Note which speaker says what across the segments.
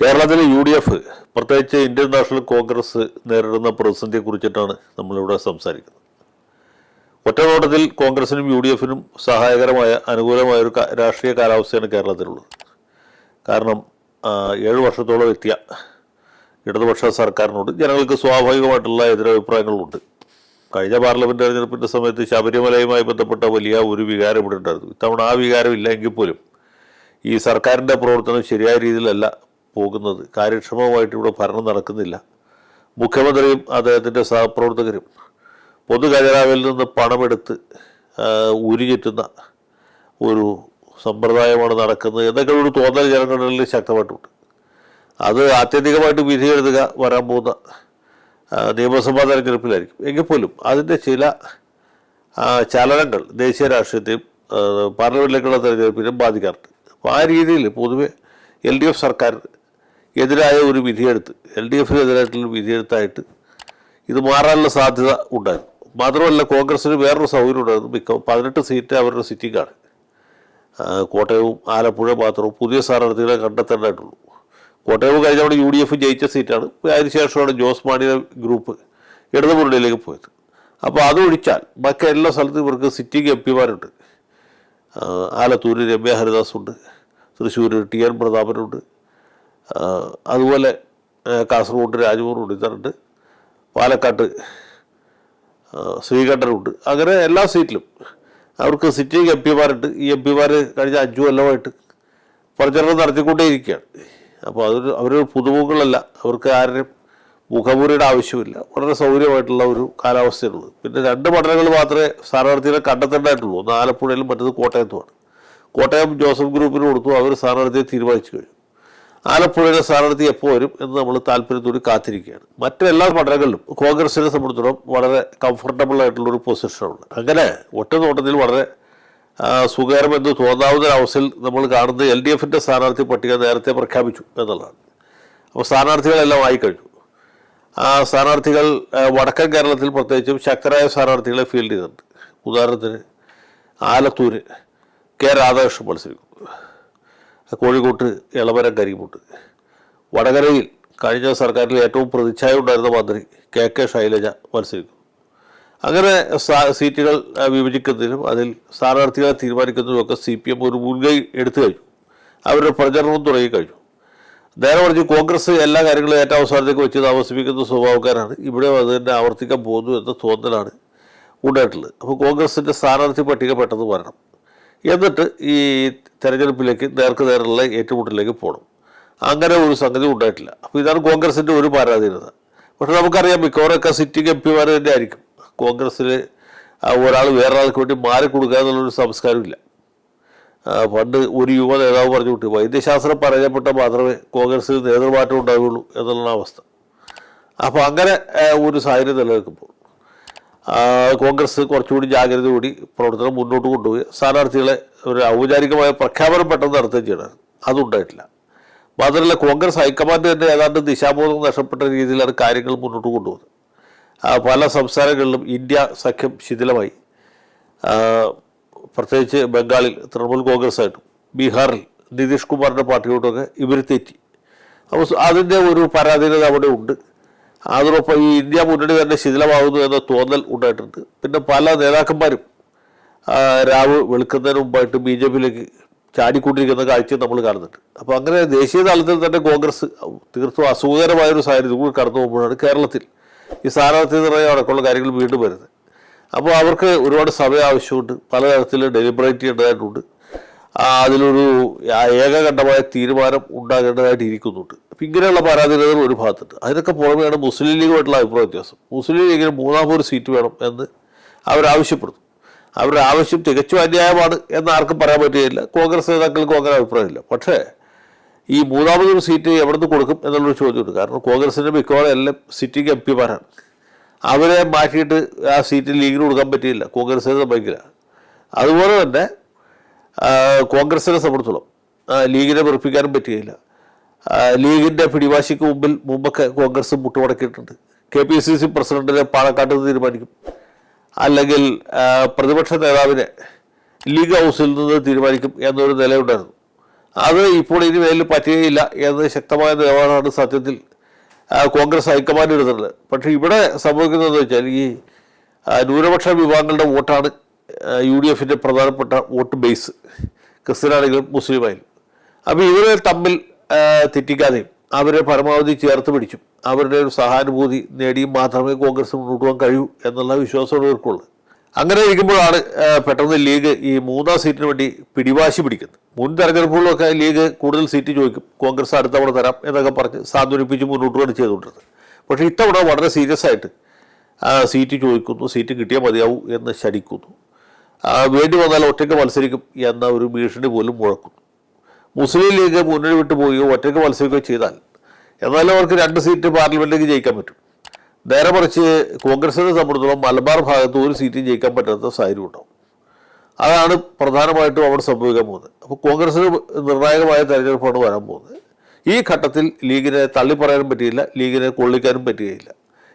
Speaker 1: കേരളത്തിലെ U D F പ്രത്യേകിച്ച് Indian National Congress നേരിടുന്ന പ്രതിസന്ധിയെ കുറിച്ചിട്ടാണ് നമ്മളിവിടെ സംസാരിക്കുന്നത്. ഒറ്റനോട്ടത്തിൽ കോൺഗ്രസിനും യു ഡി എഫിനും സഹായകരമായ അനുകൂലമായ ഒരു രാഷ്ട്രീയ കാലാവസ്ഥയാണ് കേരളത്തിലുള്ളത്. കാരണം ഏഴ് വർഷത്തോളം എത്തിയ ഇടതുപക്ഷ സർക്കാരിനോട് ജനങ്ങൾക്ക് സ്വാഭാവികമായിട്ടുള്ള എതിരഭിപ്രായങ്ങളുണ്ട് കഴിഞ്ഞ പാർലമെന്റ് തെരഞ്ഞെടുപ്പിന്റെ സമയത്ത് ശബരിമലയുമായി ബന്ധപ്പെട്ട വലിയ ഒരു വികാരം ഇവിടെ ഉണ്ടായിരുന്നു. ഇത്തവണ ആ വികാരം ഇല്ല എങ്കിൽ പോലും ഈ സർക്കാരിന്റെ പ്രവർത്തനം ശരിയായ രീതിയിലല്ല പോകുന്നത്. കാര്യക്ഷമമായിട്ട് ഇവിടെ ഭരണം നടക്കുന്നില്ല. മുഖ്യമന്ത്രിയും അദ്ദേഹത്തിന്റെ സഹപ്രവർത്തകരും പൊതു ഖജനാവിൽ നിന്ന് പണമെടുത്ത് ആ, ഉരുചുറ്റുന്ന ഒരു സമ്പ്രദായമാണ് നടക്കുന്നത് എന്നൊക്കെ ഒരു തോന്നൽ ജനങ്ങളിൽ ശക്തമായിട്ടുണ്ട്. അത് ആത്യന്തികമായിട്ട് വിധി എഴുതുക വരാൻ പോകുന്ന നിയമസഭാ തെരഞ്ഞെടുപ്പിലായിരിക്കും. എങ്കിൽ പോലും അതിന്റെ ചില ചലനങ്ങൾ ദേശീയ രാഷ്ട്രീയത്തെയും പാർലമെന്റിലേക്കുള്ള തെരഞ്ഞെടുപ്പിനെയും ബാധിക്കാറുണ്ട്. അപ്പോൾ ആ രീതിയിൽ പൊതുവെ എൽ ഡി എഫ് സർക്കാർ എതിരായ ഒരു വിധിയെടുത്ത് എൽ ഡി എഫിനെതിരായിട്ടുള്ള വിധിയെടുത്തായിട്ട് ഇത് മാറാനുള്ള സാധ്യത ഉണ്ടായിരുന്നു. മാത്രമല്ല കോൺഗ്രസിന് വേറൊരു സൗകര്യം ഉണ്ടായിരുന്നു. മിക്ക പതിനെട്ട് സീറ്റ് അവരുടെ സിറ്റിക്കാണ്. കോട്ടയവും ആലപ്പുഴ മാത്രവും പുതിയ സ്ഥാനാർത്ഥികളെ കണ്ടെത്തേണ്ടതായിട്ടുള്ളൂ. കോട്ടയം കഴിഞ്ഞ അവിടെ യു ഡി എഫ് ജയിച്ച സീറ്റാണ്. അതിനുശേഷമാണ് ജോസ് മാണിയുടെ ഗ്രൂപ്പ് ഇടതുമുന്നണിയിലേക്ക് പോയത്. അപ്പോൾ അതൊഴിച്ചാൽ ബാക്കി എല്ലാ സ്ഥലത്തും ഇവർക്ക് സിറ്റിംഗ് എം പിമാരുണ്ട്. ആലത്തൂര് രമ്യ ഹരിദാസ് ഉണ്ട് തൃശ്ശൂർ ടി എൻ പ്രതാപനുണ്ട്. അതുപോലെ കാസർഗോഡ് റോഡ് ഇതറുണ്ട് പാലക്കാട്ട് ശ്രീകണ്ഠനുണ്ട്. അങ്ങനെ എല്ലാ സീറ്റിലും. അവർക്ക് സിറ്റിംഗ് എം പിമാരുണ്ട് ഈ എം പിമാർ കഴിഞ്ഞ അഞ്ചു കൊല്ലമായിട്ട് പ്രചരണം നടത്തിക്കൊണ്ടേയിരിക്കുകയാണ്. അപ്പോൾ അതൊരു അവരൊരു പുതുമുഖങ്ങളല്ല. അവർക്ക് ആരുടെയും മുഖമുറിയുടെ ആവശ്യമില്ല. വളരെ സൗകര്യമായിട്ടുള്ള ഒരു കാലാവസ്ഥയുള്ളത് പിന്നെ രണ്ട് മണ്ഡലങ്ങൾ മാത്രമേ സ്ഥാനാർത്ഥികളെ കണ്ടെത്തേണ്ടതായിട്ടുള്ളൂ. ഒന്ന് ആലപ്പുഴയിലും മറ്റത് കോട്ടയത്തുമാണ്. കോട്ടയം ജോസഫ് ഗ്രൂപ്പിന് കൊടുത്തു. അവർ സ്ഥാനാർത്ഥിയെ തീരുമാനിച്ചു കഴിഞ്ഞു. ആലപ്പുഴയിലെ സ്ഥാനാർത്ഥി എപ്പോൾ വരും എന്ന് നമ്മൾ താല്പര്യത്തോടെ കാത്തിരിക്കുകയാണ്. മറ്റെല്ലാ മണ്ഡലങ്ങളിലും കോൺഗ്രസിനെ സംബന്ധിച്ചിടത്തോളം വളരെ കംഫർട്ടബിൾ ആയിട്ടുള്ള ഒരു പൊസിഷനാണ് അങ്ങനെ ഒറ്റ നോട്ടത്തിൽ വളരെ സുഖകരമെന്ന് തോന്നാവുന്ന അവസ്ഥയിൽ നമ്മൾ കാണുന്നത് എൽ ഡി എഫിന്റെ സ്ഥാനാർത്ഥി പട്ടിക നേരത്തെ പ്രഖ്യാപിച്ചു എന്നുള്ളതാണ്. അപ്പോൾ സ്ഥാനാർത്ഥികളെല്ലാം ആയിക്കഴിഞ്ഞു. ആ സ്ഥാനാർത്ഥികൾ വടക്കൻ കേരളത്തിൽ പ്രത്യേകിച്ചും ശക്തരായ സ്ഥാനാർത്ഥികളെ ഫീൽഡ് ചെയ്തിട്ടുണ്ട്. ഉദാഹരണത്തിന് ആലത്തൂർ കെ രാധാകൃഷ്ണൻ മത്സരിക്കും കോഴിക്കോട്ട് എളമരം കരിമുട്ട് വടകരയിൽ കഴിഞ്ഞ സർക്കാരിൽ ഏറ്റവും പ്രതിച്ഛായ ഉണ്ടായിരുന്ന മന്ത്രി കെ കെ ശൈലജ മത്സരിക്കും. അങ്ങനെ സീറ്റുകൾ വിഭജിക്കുന്നതിനും അതിൽ സ്ഥാനാർത്ഥികളെ തീരുമാനിക്കുന്നതിനുമൊക്കെ സി പി എം ഒരു മുൻകൈ എടുത്തു കഴിഞ്ഞു. അവരുടെ പ്രചരണവും തുടങ്ങി കഴിഞ്ഞു. നേരെ മറിച്ച് കോൺഗ്രസ് എല്ലാ കാര്യങ്ങളും ഏറ്റവും അവസാനത്തേക്ക് വെച്ച് താമസിപ്പിക്കുന്ന സ്വഭാവക്കാരാണ്. ഇവിടെ അത് തന്നെ ആവർത്തിക്കാൻ പോകുന്നു എന്ന തോന്നലാണ് ഉണ്ടായിട്ടുള്ളത്. അപ്പോൾ കോൺഗ്രസിന്റെ സ്ഥാനാർത്ഥി പട്ടിക പെട്ടെന്ന് വരണം. എന്നിട്ട് ഈ തെരഞ്ഞെടുപ്പിലേക്ക് നേർക്ക് നേരുള്ള ഏറ്റുമുട്ടലിലേക്ക് പോകണം അങ്ങനെ ഒരു സംഗതി ഉണ്ടായിട്ടില്ല. അപ്പോൾ ഇതാണ് കോൺഗ്രസിന്റെ ഒരു പരാധീനത പക്ഷെ നമുക്കറിയാം മിക്കവാറൊക്കെ സിറ്റിംഗ് എം പിമാർ തന്നെ ആയിരിക്കും കോൺഗ്രസ്സിൽ ഒരാൾ വേറൊരാൾക്ക് വേണ്ടി മാറി കൊടുക്കുക എന്നുള്ളൊരു സംസ്കാരമില്ല. പണ്ട് ഒരു യുവ നേതാവ് പറഞ്ഞു കിട്ടി വൈദ്യശാസ്ത്രം പറയപ്പെട്ട മാത്രമേ കോൺഗ്രസ്സിൽ നേതൃമാറ്റം ഉണ്ടാവുകയുള്ളൂ എന്നുള്ള അവസ്ഥ. അപ്പോൾ അങ്ങനെ ഒരു സാഹചര്യം നിലനിൽക്കുമ്പോൾ കോൺഗ്രസ് കുറച്ചുകൂടി ജാഗ്രത കൂടി പ്രവർത്തനം മുന്നോട്ട് കൊണ്ടുപോയി. സ്ഥാനാർത്ഥികളെ ഒരു ഔപചാരികമായ പ്രഖ്യാപനം പെട്ടെന്ന് നടത്തുകയും ചെയ്യണം. അതുണ്ടായിട്ടില്ല. മാത്രമല്ല കോൺഗ്രസ് ഹൈക്കമാൻഡ് തന്നെ ഏതാണ്ട് ദിശാബോധം നഷ്ടപ്പെട്ട രീതിയിലാണ് കാര്യങ്ങൾ മുന്നോട്ട് കൊണ്ടുപോകുന്നത്. പല സംസ്ഥാനങ്ങളിലും ഇന്ത്യ സഖ്യം ശിഥിലമായി. പ്രത്യേകിച്ച് ബംഗാളിൽ തൃണമൂൽ കോൺഗ്രസ് ആയിട്ടും ബീഹാറിൽ നിതീഷ് കുമാറിന്റെ പാർട്ടിയോട്ടൊക്കെ ഇവർ തെറ്റി. അപ്പോൾ അതിന്റെ ഒരു പരാധീനത അവിടെ ഉണ്ട്. അതോടൊപ്പം ഈ ഇന്ത്യ മുന്നണി തന്നെ ശിഥിലമാകുന്നു എന്ന തോന്നൽ ഉണ്ടായിട്ടുണ്ട്. പിന്നെ പല നേതാക്കന്മാരും രാവ് വെളുക്കുന്നതിന് മുമ്പായിട്ട് ബി ജെ പിയിലേക്ക് ചാടിക്കൊണ്ടിരിക്കുന്ന കാഴ്ച നമ്മൾ കാണുന്നുണ്ട്. അപ്പോൾ അങ്ങനെ ദേശീയ തലത്തിൽ തന്നെ കോൺഗ്രസ് തീർത്തും അസുഖകരമായൊരു സാഹചര്യം കൂടി കടന്നു പോകുമ്പോഴാണ് കേരളത്തിൽ ഈ സ്ഥാനാർത്ഥി നിറയെ അടക്കമുള്ള കാര്യങ്ങൾ വീണ്ടും വരുന്നത്. അപ്പോൾ അവർക്ക് ഒരുപാട് സമയം ആവശ്യമുണ്ട്. പലതരത്തിൽ ഡെലിബറേറ്റ് ചെയ്യേണ്ടതായിട്ടുണ്ട്. അതിലൊരു ഏകകണ്ഠമായ തീരുമാനം ഉണ്ടാകേണ്ടതായിട്ട് ഇരിക്കുന്നുണ്ട് ഇങ്ങനെയുള്ള പരാതികൾ ഒരു ഭാഗത്തുണ്ട്. അതിനൊക്കെ പുറമെയാണ് മുസ്ലിം ലീഗുമായിട്ടുള്ള അഭിപ്രായ വ്യത്യാസം. മുസ്ലിം ലീഗിന് മൂന്നാമൊരു സീറ്റ് വേണം എന്ന് അവരാവശ്യപ്പെടുന്നു. അവരുടെ ആവശ്യം തികച്ചും അന്യായമാണ് എന്ന് ആർക്കും പറയാൻ പറ്റുകയില്ല. കോൺഗ്രസ് നേതാക്കൾക്കും അങ്ങനെ അഭിപ്രായമില്ല. പക്ഷേ ഈ മൂന്നാമതൊരു സീറ്റ് എവിടുന്ന് കൊടുക്കും എന്നുള്ളൊരു ചോദ്യമുണ്ട്. കാരണം കോൺഗ്രസിന്റെ മിക്കവാറും എല്ലാം സിറ്റിംഗ് എം പിമാരാണ് അവരെ മാറ്റിയിട്ട് ആ സീറ്റ് ലീഗിന് കൊടുക്കാൻ പറ്റിയില്ല. കോൺഗ്രസിനെ സമ്മതിക്കില്ല അതുപോലെ തന്നെ കോൺഗ്രസിനെ സംബന്ധിച്ചോളം ലീഗിനെ വെറുപ്പിക്കാനും പറ്റുകയില്ല. ലീഗിന്റെ പിടിവാശിക്ക് മുമ്പിൽ മുമ്പൊക്കെ കോൺഗ്രസ് മുട്ടുമടക്കിയിട്ടുണ്ട്. കെ പി സി സി പ്രസിഡന്റിനെ പാലക്കാട്ട് തീരുമാനിക്കും. അല്ലെങ്കിൽ പ്രതിപക്ഷ നേതാവിനെ ലീഗ് ഹൗസിൽ നിന്ന് തീരുമാനിക്കും എന്നൊരു നിലയുണ്ടായിരുന്നു. അത് ഇപ്പോൾ ഇനി മേലിൽ പറ്റുകയില്ല എന്ന് ശക്തമായ നിലപാടാണ് സത്യത്തിൽ കോൺഗ്രസ് ഹൈക്കമാൻഡ് എടുത്തിട്ടുള്ളത്. പക്ഷേ ഇവിടെ സംഭവിക്കുന്നതെന്ന് വെച്ചാൽ ഈ ന്യൂനപക്ഷ വിഭാഗങ്ങളുടെ വോട്ടാണ് യു ഡി എഫിന്റെ പ്രധാനപ്പെട്ട വോട്ട് ബേസ്. ക്രിസ്ത്യനാണെങ്കിലും മുസ്ലിമായാലും അപ്പോൾ ഇവരെ തമ്മിൽ തെറ്റിക്കാതെയും അവരെ പരമാവധി ചേർത്ത് പിടിച്ചു അവരുടെ ഒരു സഹാനുഭൂതി നേടിയും മാത്രമേ കോൺഗ്രസ് മുന്നോട്ട് പോകാൻ കഴിയൂ എന്നുള്ള വിശ്വാസമാണ് ഇവർക്കുള്ളത്. അങ്ങനെ ഇരിക്കുമ്പോഴാണ് പെട്ടെന്ന് ലീഗ് ഈ മൂന്നാം സീറ്റിന് വേണ്ടി പിടിവാശി പിടിക്കുന്നത്. മുൻ തെരഞ്ഞെടുപ്പുകളിലൊക്കെ ലീഗ് കൂടുതൽ സീറ്റ് ചോദിക്കും കോൺഗ്രസ് അടുത്ത തവണ തരാം എന്നൊക്കെ പറഞ്ഞ് സാന്ത്വനിപ്പിച്ച് മുന്നോട്ട് വേണ്ടി ചെയ്തുകൊണ്ടിരുന്നത്. പക്ഷേ ഇത്തവണ വളരെ സീരിയസ് ആയിട്ട് സീറ്റ് ചോദിക്കുന്നു സീറ്റ് കിട്ടിയാൽ മതിയാവൂ എന്ന് ശരിക്കുന്നു വേണ്ടി വന്നാൽ ഒറ്റയ്ക്ക് മത്സരിക്കും എന്ന ഒരു ഭീഷണി പോലും മുഴക്കുന്നു. മുസ്ലിം ലീഗ് മുന്നണി വിട്ടു പോവുകയോ ഒറ്റയ്ക്ക് മത്സരിക്കുകയോ ചെയ്താൽ എന്നാലും അവർക്ക് രണ്ട് സീറ്റ് പാർലമെന്റിലേക്ക് ജയിക്കാൻ പറ്റും. നേരെ മറിച്ച് കോൺഗ്രസിനെ സംബന്ധിച്ചിടത്തോളം മലബാർ ഭാഗത്ത് ഒരു സീറ്റും ജയിക്കാൻ പറ്റാത്ത സാഹചര്യം ഉണ്ടാവും. അതാണ് പ്രധാനമായിട്ടും അവിടെ സംഭവിക്കാൻ പോകുന്നത്. അപ്പോൾ കോൺഗ്രസിന് നിർണായകമായ തെരഞ്ഞെടുപ്പാണ് വരാൻ പോകുന്നത്. ഈ ഘട്ടത്തിൽ ലീഗിനെ തള്ളിപ്പറയാനും പറ്റിയില്ല ലീഗിനെ കൊള്ളിക്കാനും പറ്റുകയില്ല.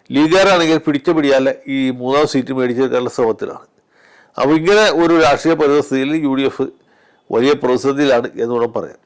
Speaker 1: ലീഗുകാരാണെങ്കിൽ പിടിച്ച പിടിയാലെ ഈ മൂന്നാം സീറ്റ് മേടിച്ചെടുക്കാനുള്ള ശ്രമത്തിലാണ്. അപ്പോൾ ഇങ്ങനെ ഒരു രാഷ്ട്രീയ പരിതസ്ഥിതിയിൽ യു ഡി എഫ് വലിയ പ്രതിസന്ധിയിലാണ് എന്ന് വേണം പറയാം